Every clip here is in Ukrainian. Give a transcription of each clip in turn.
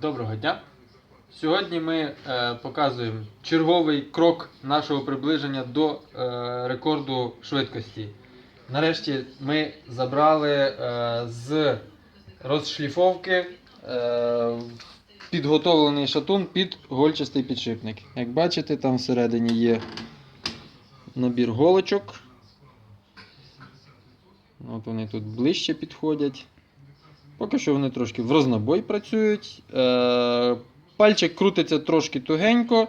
Доброго дня! Сьогодні ми е, показуємо черговий крок нашого приближення до е, рекорду швидкості. Нарешті ми забрали е, з розшліфовки е, підготовлений шатун під гольчастий підшипник. Як бачите, там всередині є набір голочок. От вони тут ближче підходять. Поки що вони трошки в рознобой працюють. Е, пальчик крутиться трошки тугенько.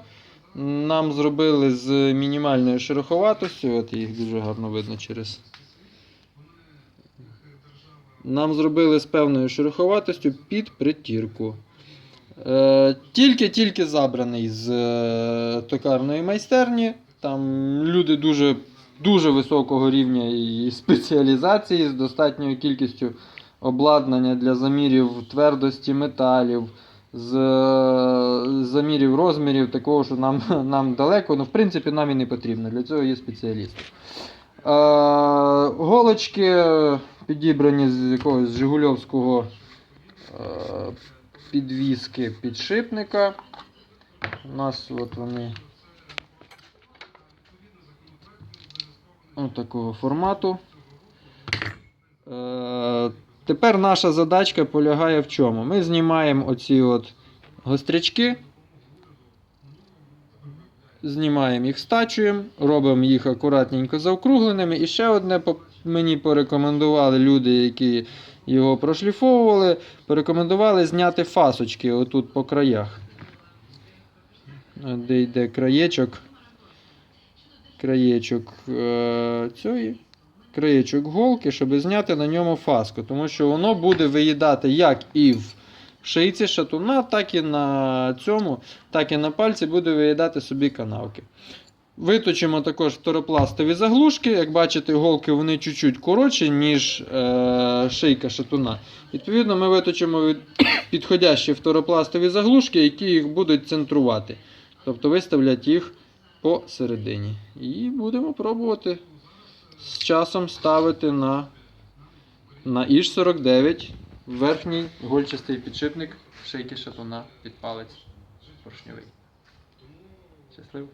Нам зробили з мінімальною шероховатостю. От їх дуже гарно видно через. Нам зробили з певною шероховатостю під притірку. Е, Тільки-тільки забраний з е, токарної майстерні. Там люди дуже, дуже високого рівня і спеціалізації з достатньою кількістю обладнання для замірів твердості металів, з замірів розмірів, такого, що нам, нам далеко, ну в принципі нам і не потрібно. Для цього є спеціалісти. Е, голочки підібрані з якогось Жигульовського е, підвіски підшипника. У нас от вони от такого формату. Е, Тепер наша задачка полягає в чому? Ми знімаємо оці от гострячки, знімаємо їх, стачуємо, робимо їх акуратненько заокругленими. І ще одне мені порекомендували люди, які його прошліфовували, порекомендували зняти фасочки отут по краях. Де йде краєчок. Краєчок е, цієї краєчок голки, щоб зняти на ньому фаску. Тому що воно буде виїдати як і в шийці шатуна, так і на цьому, так і на пальці буде виїдати собі канавки. Виточимо також второпластові заглушки. Як бачите, голки вони чуть-чуть коротші, ніж е, шийка шатуна. Відповідно, ми виточимо від- підходящі второпластові заглушки, які їх будуть центрувати. Тобто виставлять їх посередині. І будемо пробувати з часом ставити на, на іж 49 верхній гольчастий підшипник шийки шатуна під палець поршньовий. Щасливо!